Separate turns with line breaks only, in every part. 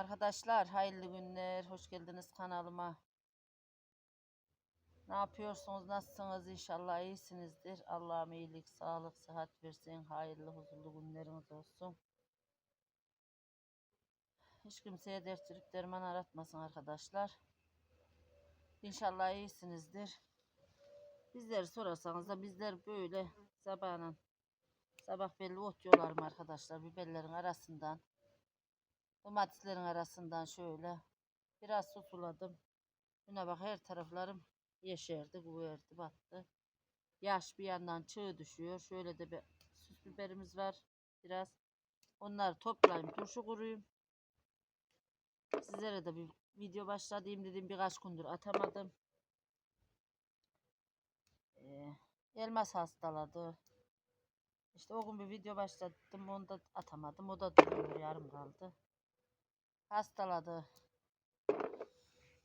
arkadaşlar. Hayırlı günler. Hoş geldiniz kanalıma. Ne yapıyorsunuz? Nasılsınız? İnşallah iyisinizdir. Allah'ım iyilik, sağlık, sıhhat versin. Hayırlı, huzurlu günleriniz olsun. Hiç kimseye dert verip derman aratmasın arkadaşlar. İnşallah iyisinizdir. Bizleri sorarsanız da bizler böyle sabahın sabah belli ot yolarım arkadaşlar biberlerin arasından domateslerin arasından şöyle biraz su suladım. Buna bak her taraflarım yeşerdi, güverdi, battı. Yaş bir yandan çığ düşüyor. Şöyle de bir süs biberimiz var. Biraz onları toplayayım, turşu kuruyum. Sizlere de bir video başladığım dedim birkaç gündür atamadım. Ee, elmas hastaladı. İşte o gün bir video başlattım onu da atamadım. O da duruyor yarım kaldı. Hastaladı.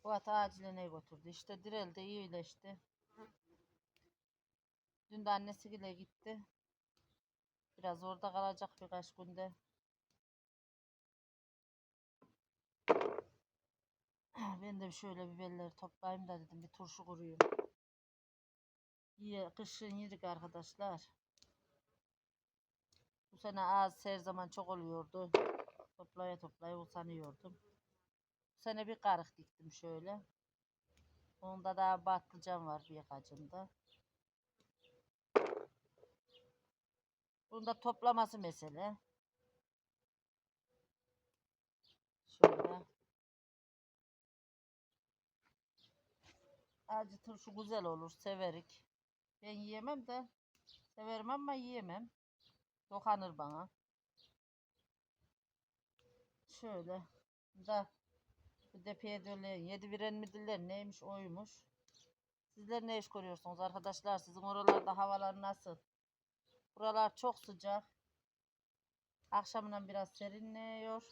Bu ata aciline götürdü. İşte direlde iyileşti. Dün de annesiyle gitti. Biraz orada kalacak birkaç günde. Ben de şöyle biberleri toplayayım da dedim bir turşu kuruyum. Ye, kışın yedik arkadaşlar. Bu sene az her zaman çok oluyordu. Toplaya toplaya usanıyordum. Bu sene bir karık diktim şöyle. Onda da patlıcan var bir yakacında. Bunda toplaması mesele. Şöyle. Acı turşu güzel olur, severik. Ben yiyemem de severim ama yiyemem. Dokanır bana. Şöyle. Da bu depeye döleyin. Yedi biren midiller neymiş oymuş. Sizler ne iş görüyorsunuz arkadaşlar? Sizin oralarda havalar nasıl? Buralar çok sıcak. Akşamından biraz serinliyor.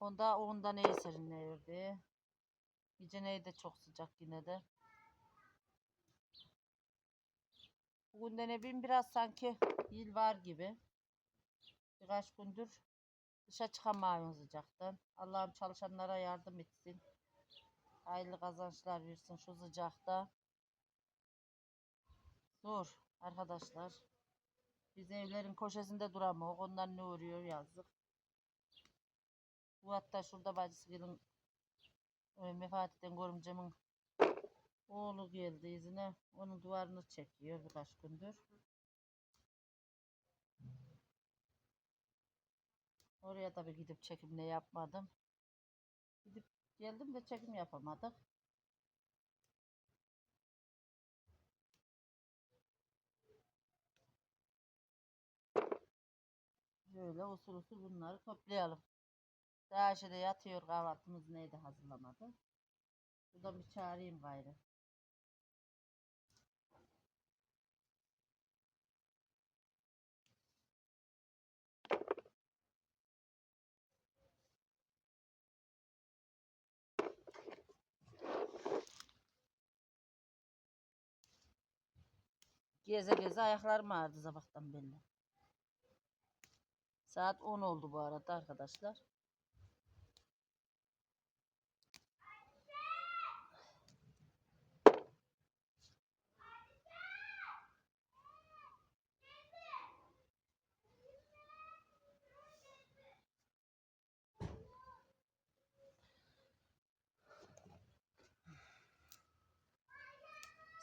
Onda onda neyi serinliyor diye. Gece neyi de çok sıcak yine de. Bugün de ne bileyim biraz sanki yıl var gibi. Birkaç gündür dışa çıkamıyorum sıcaktan. Allah'ım çalışanlara yardım etsin. Hayırlı kazançlar versin şu sıcakta. Zor arkadaşlar. Biz evlerin köşesinde duramıyoruz. Onlar ne uğruyor yazık. Bu hatta şurada bacısı gelin e, vefat eden görümcemin oğlu geldi izine. Onun duvarını çekiyor birkaç gündür. Oraya tabii gidip çekim ne yapmadım. Gidip geldim de çekim yapamadık. Böyle usul usul bunları toplayalım. Daha aşağıda yatıyor kahvaltımız neydi hazırlamadı. Buradan bir çağırayım gayrı. Geze geze ayaklarım ağrıdı sabahtan belli. Saat 10 oldu bu arada arkadaşlar.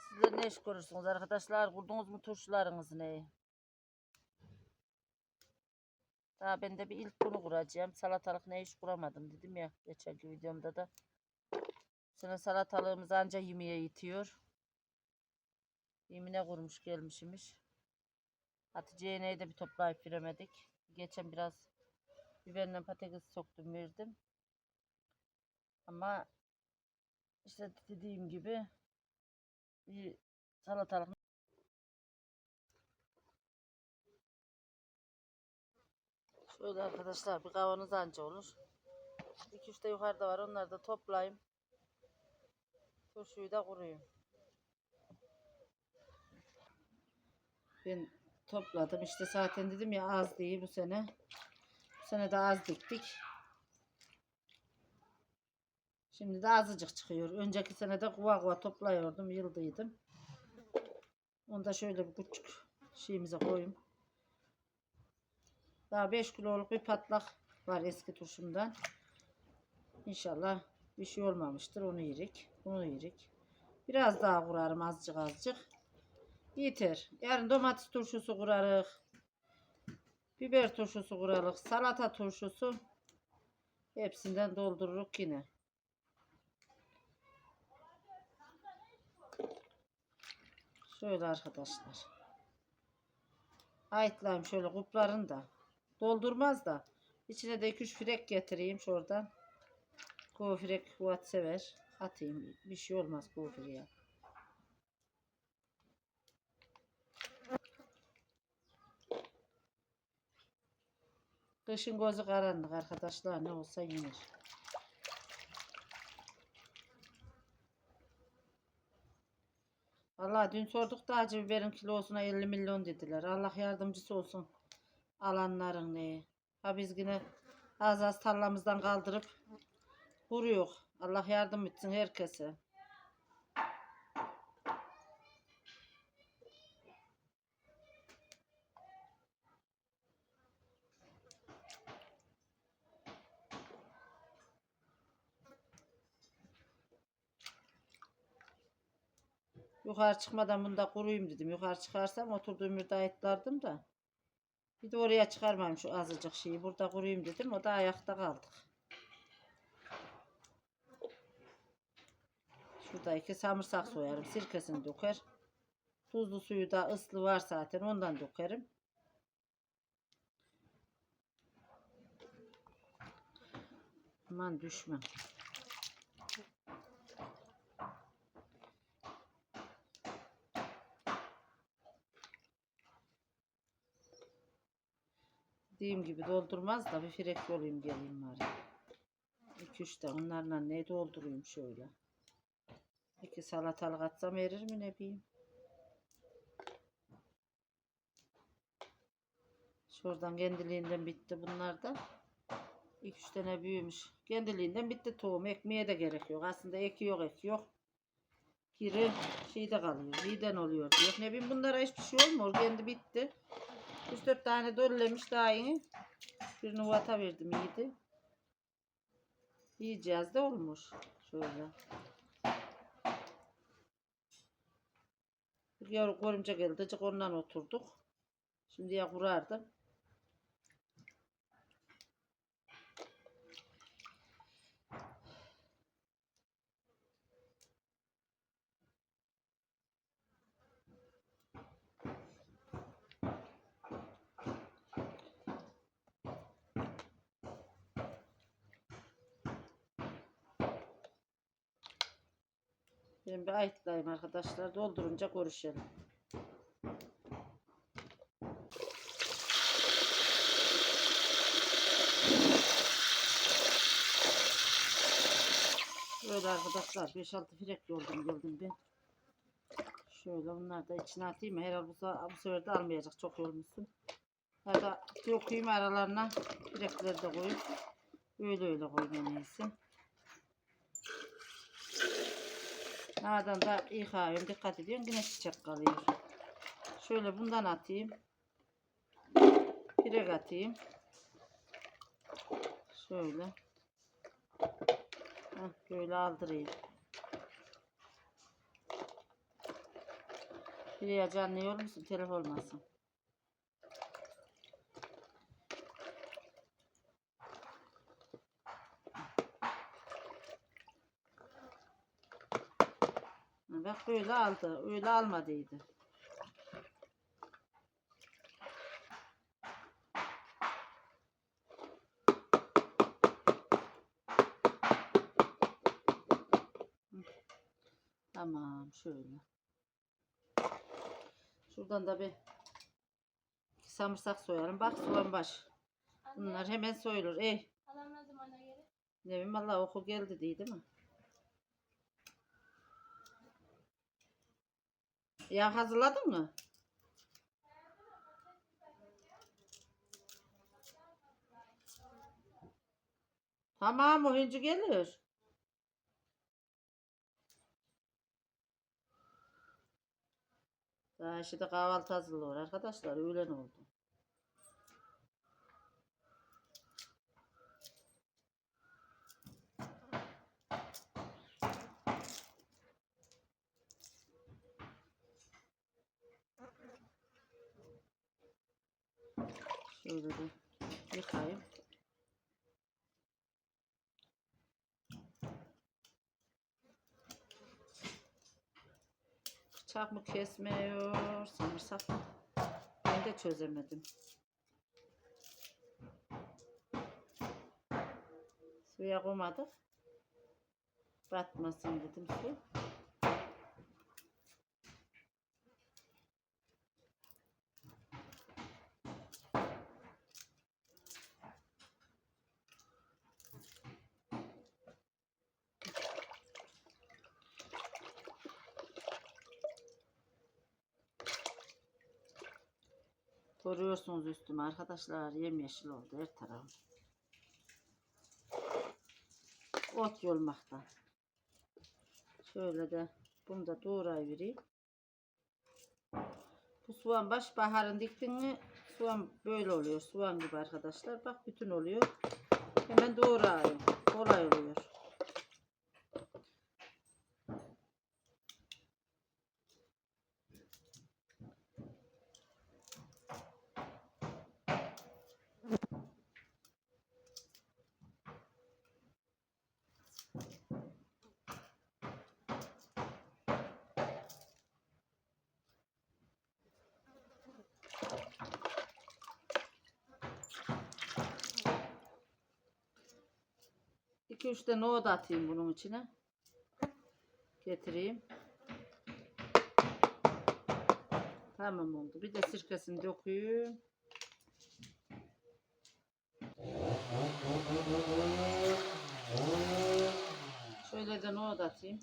Sizler ne iş görürsünüz arkadaşlar? Kurdunuz mu turşularınızı ne? Daha ben de bir ilk bunu kuracağım. Salatalık ne iş kuramadım dedim ya geçenki videomda da. Sonra salatalığımız anca yemeğe yitiyor. Yemine kurmuş gelmişmiş. Hatice'ye neyi de bir toplayıp veremedik. Geçen biraz biberle patates soktum verdim. Ama işte dediğim gibi bir salatalık Şöyle arkadaşlar bir kavanoz anca olur. İki üç de yukarıda var onları da toplayayım. Turşuyu da kuruyum. Ben topladım işte zaten dedim ya az değil bu sene. Bu sene de az diktik. Şimdi de azıcık çıkıyor. Önceki sene de kuva kuva toplayordum. Yıldıydım. Onu da şöyle bir küçük şeyimize koyayım. Daha 5 kiloluk bir patlak var eski turşumdan. İnşallah bir şey olmamıştır. Onu yerik. Bunu yerik. Biraz daha kurarım azıcık azıcık. Yeter. Yarın domates turşusu kurarız. Biber turşusu kurarız. Salata turşusu. Hepsinden doldururuk yine. Şöyle arkadaşlar. Ayıtlayayım şöyle kuplarını da. Doldurmaz da. İçine de 2-3 frek getireyim şuradan. Kuğu frek kuvat sever. Atayım. Bir şey olmaz kuğu freğe. Kışın gözü karanlık arkadaşlar. Ne olsa yenir. Vallahi dün sorduk da acı biberin kilosuna 50 milyon dediler. Allah yardımcısı olsun alanların ne. Ha biz yine az az tarlamızdan kaldırıp vuruyor. Allah yardım etsin herkese. Yukarı çıkmadan bunda kuruyum dedim. Yukarı çıkarsam oturduğum yerde ayıtlardım da. Bir de oraya çıkarmayayım şu azıcık şeyi. Burada kuruyum dedim. O da ayakta kaldık. Şurada iki samırsak soyarım. Sirkesini döker. Tuzlu suyu da ıslı var zaten. Ondan dökerim. Aman düşme. Dediğim gibi doldurmaz da bir frek olayım geleyim bari. 2-3 de onlarla ne doldurayım şöyle. İki salatalık atsam erir mi ne bileyim. Şuradan kendiliğinden bitti bunlar da. 2-3 tane büyümüş. Kendiliğinden bitti tohum. Ekmeye de gerek yok. Aslında eki yok ek yok. Kiri şeyde kalıyor. Ziden oluyor diyor. Ne bileyim bunlara hiçbir şey olmuyor. Kendi bitti. 3-4 tane döllemiş daha yeni. Birini vata verdim iyiydi. Yiyeceğiz de olmuş. Şöyle. Bir yavru korumca geldi. Ondan oturduk. Şimdi ya kurardım. Bir ayıtlayayım arkadaşlar. Doldurunca görüşelim. Böyle arkadaşlar 5-6 frek yoldum geldim ben. Şöyle bunları da içine atayım. Herhalde bu, bu sefer de almayacak. Çok yormuşsun. Ya da dökeyim aralarına frekleri de koyup öyle öyle koyayım en iyisi. Nereden da yıkıyorum. Dikkat ediyorum. Yine çiçek kalıyor. Şöyle bundan atayım. Pirek atayım. Şöyle. Heh, böyle aldırayım. Pireye canlıyor musun? Telef olmasın. Ha, Bak böyle aldı. Öyle almadıydı. Tamam şöyle. Şuradan da bir samırsak soyalım. Bak soğan baş. Bunlar hemen soyulur. Ey
Halam ne
bileyim valla okul geldi değil mi? Ya hazırladın mı? Tamam oyuncu gelir. Daha işte kahvaltı hazırlıyor arkadaşlar öğlen oldu. Şöyle de yıkayayım. Bıçak mı kesmiyor, sanırsak? Ben de çözemedim. Suya koymadık. Batmasın dedim su. Görüyorsunuz üstüme arkadaşlar yemyeşil oldu her tarafım. Ot yolmaktan. Şöyle de bunu da doğrayıvereyim. Bu soğan baş baharın diktin mi soğan böyle oluyor. Soğan gibi arkadaşlar. Bak bütün oluyor. Hemen doğrayayım. Kolay oluyor. İki üç de nohut atayım bunun içine. Getireyim. Tamam oldu. Bir de sirkesini döküyorum. Şöyle de nohut atayım.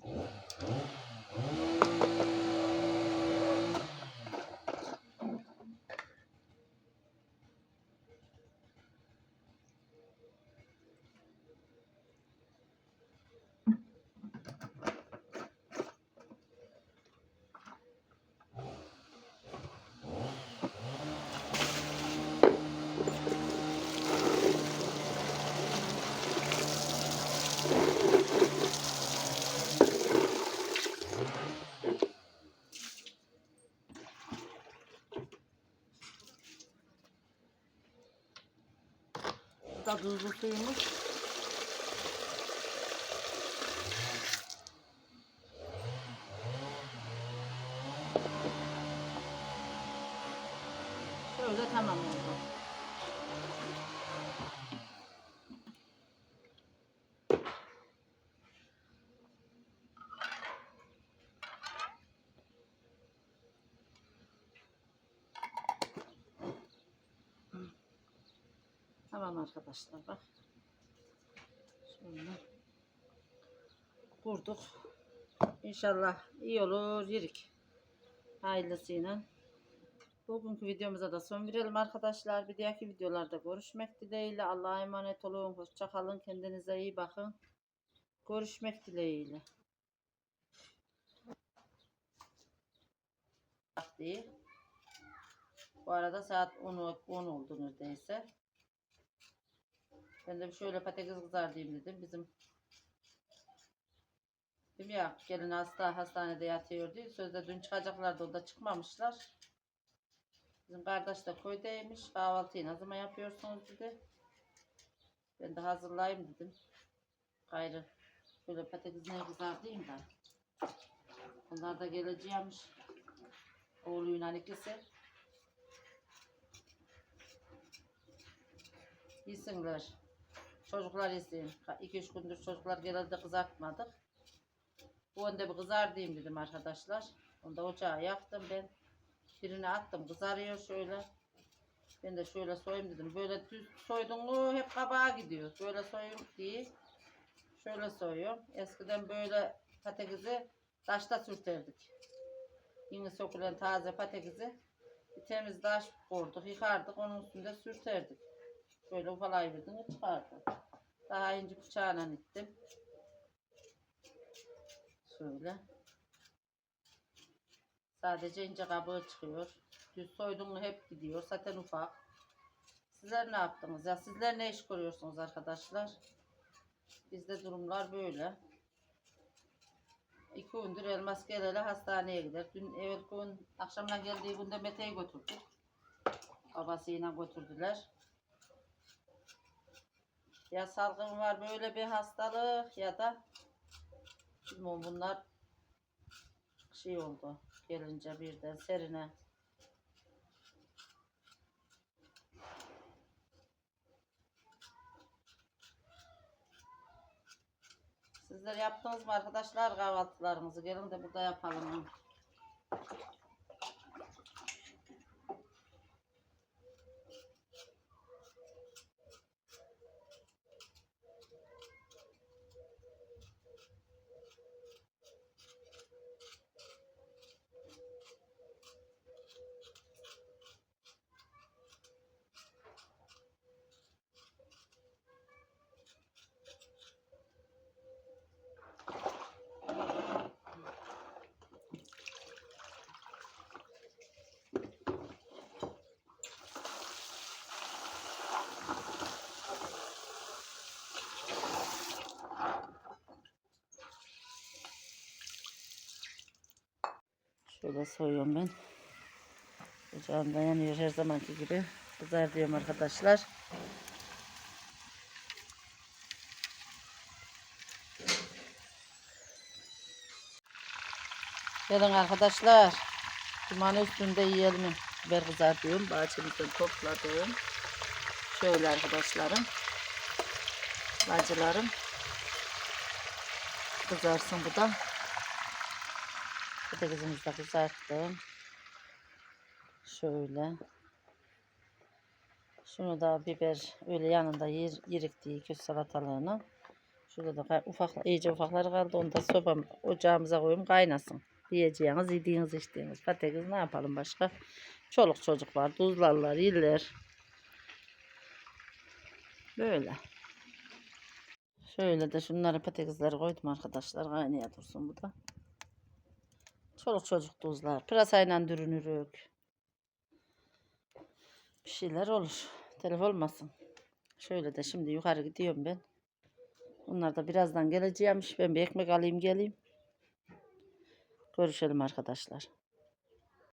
Bu da tuzlu suyumuş. Şöyle tamam oldu. Tamam arkadaşlar bak. Şöyle kurduk. İnşallah iyi olur yerik. Hayırlısıyla. Bugünkü videomuza da son verelim arkadaşlar. Bir dahaki videolarda görüşmek dileğiyle. Allah'a emanet olun. Hoşça kalın. Kendinize iyi bakın. Görüşmek dileğiyle. Bu arada saat 10, 10 oldu neredeyse. Ben de şöyle patates kızartayım dedim. Bizim Değil mi ya? Gelin hasta hastanede yatıyor diye. Sözde dün çıkacaklardı o da çıkmamışlar. Bizim kardeş de köydeymiş. Kahvaltıyı ne zaman yapıyorsunuz dedi. Ben de hazırlayayım dedim. Gayrı şöyle patatesini kızartayım da. Onlar da geleceğimiş. Oğluyla ikisi. Yesinler. Çocuklar yesin. 2-3 gündür çocuklar geldi kızartmadık. Bu önde bir kızardayım dedim arkadaşlar. Onda ocağı yaktım ben. Birini attım kızarıyor şöyle. Ben de şöyle soyayım dedim. Böyle düz soydun mu hep kabağa gidiyor. Böyle soyayım diye. Şöyle soyuyorum. Eskiden böyle patatesi taşta sürterdik. Yeni sökülen taze patatesi temiz taş koyduk, yıkardık, onun üstünde sürterdik. Böyle ufalayıverdin, çıkardı. Daha ince bıçağına ittim. Şöyle. Sadece ince kabuğu çıkıyor. Düz soydun hep gidiyor. Zaten ufak. Sizler ne yaptınız ya? Sizler ne iş görüyorsunuz arkadaşlar? Bizde durumlar böyle. İki gündür elmas geleli hastaneye gider. Dün evvel gün akşamdan geldiği günde Mete'yi götürdük. Babasıyla götürdüler. Ya salgın var böyle bir hastalık ya da bilmiyorum bunlar şey oldu gelince birden serine. Sizler yaptınız mı arkadaşlar kahvaltılarınızı? Gelin de burada yapalım. Şöyle soyuyorum ben. Ocağım da yanıyor her zamanki gibi. Kızar diyorum arkadaşlar. Gelin arkadaşlar. Dumanı üstünde yiyelim. Biber kızartıyorum. Bahçemizden topladığım. Şöyle arkadaşlarım. Bacılarım. Kızarsın bu da. Patatesimizi de kızarttım. Şöyle. Şunu da biber öyle yanında yer, yerik diye köz salatalığını. Şurada da ufak, iyice ufakları kaldı. Onu da sobam ocağımıza koyayım kaynasın. Yiyeceğiniz, yediğiniz, içtiğiniz. Patates ne yapalım başka? Çoluk çocuk var, tuzlarlar, yerler. Böyle. Şöyle de şunları patatesleri koydum arkadaşlar. Kaynaya dursun bu da. Çoluk çocuk tuzlar. Pırasayla dürünürük. Bir şeyler olur. Telef olmasın. Şöyle de şimdi yukarı gidiyorum ben. Bunlar da birazdan geleceğimiş. Ben bir ekmek alayım geleyim. Görüşelim arkadaşlar.